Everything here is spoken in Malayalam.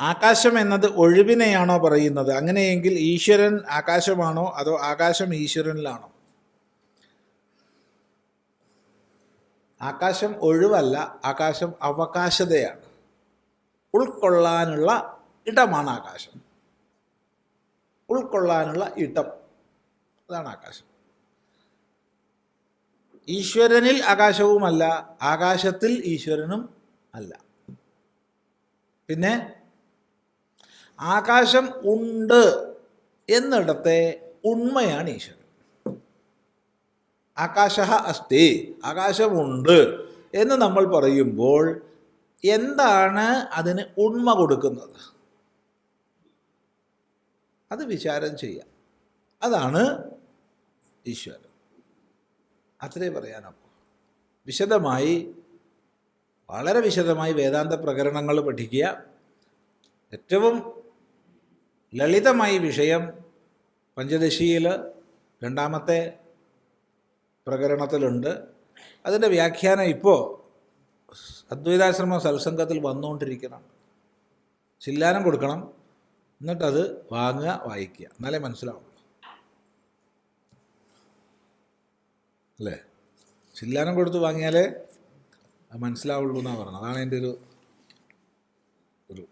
ആകാശം എന്നത് ഒഴിവിനെയാണോ പറയുന്നത്? അങ്ങനെയെങ്കിൽ ഈശ്വരൻ ആകാശമാണോ അതോ ആകാശം ഈശ്വരനിലാണോ? ആകാശം ഒഴിവല്ല ആകാശം അവകാശതയാണ്. ഉൾക്കൊള്ളാനുള്ള ഇടമാണ് ആകാശം. ഉൾക്കൊള്ളാനുള്ള ഇടം. അതാണ് ആകാശം. ഈശ്വരനിൽ ആകാശവുമല്ല ആകാശത്തിൽ ഈശ്വരനും അല്ല. പിന്നെ ആകാശം ഉണ്ട് എന്നിടത്തെ ഉണ്മയാണ് ഈശ്വരൻ. ആകാശ അസ്തി ആകാശമുണ്ട് എന്ന് നമ്മൾ പറയുമ്പോൾ എന്താണ് അതിന് ഉണ്മ കൊടുക്കുന്നത്? അത് വിചാരം ചെയ്യാം അതാണ് ഈശ്വരൻ. അത്രേ പറയാനൊക്കൂ വിശദമായി വളരെ വിശദമായി വേദാന്ത പ്രകരണങ്ങൾ പഠിക്കുക. ഏറ്റവും ലളിതമായി വിഷയം പഞ്ചദശിയിൽ രണ്ടാമത്തെ പ്രകരണത്തിലുണ്ട്. അതിന്റെ വ്യാഖ്യാനം ഇപ്പോൾ അദ്വൈതാശ്രമ സത്സംഗത്തിൽ വന്നുകൊണ്ടിരിക്കണം. ചില്ലാനം കൊടുക്കണം. എന്നിട്ടത് വാങ്ങുക വായിക്കുക. എന്നാലേ മനസ്സിലാവുള്ളൂ. അല്ലേ? ചില്ലാനം കൊടുത്ത് വാങ്ങിയാലേ മനസ്സിലാവുള്ളൂ എന്നാണ് പറഞ്ഞത്. അതാണ് എന്റെ ഒരു ഒരു.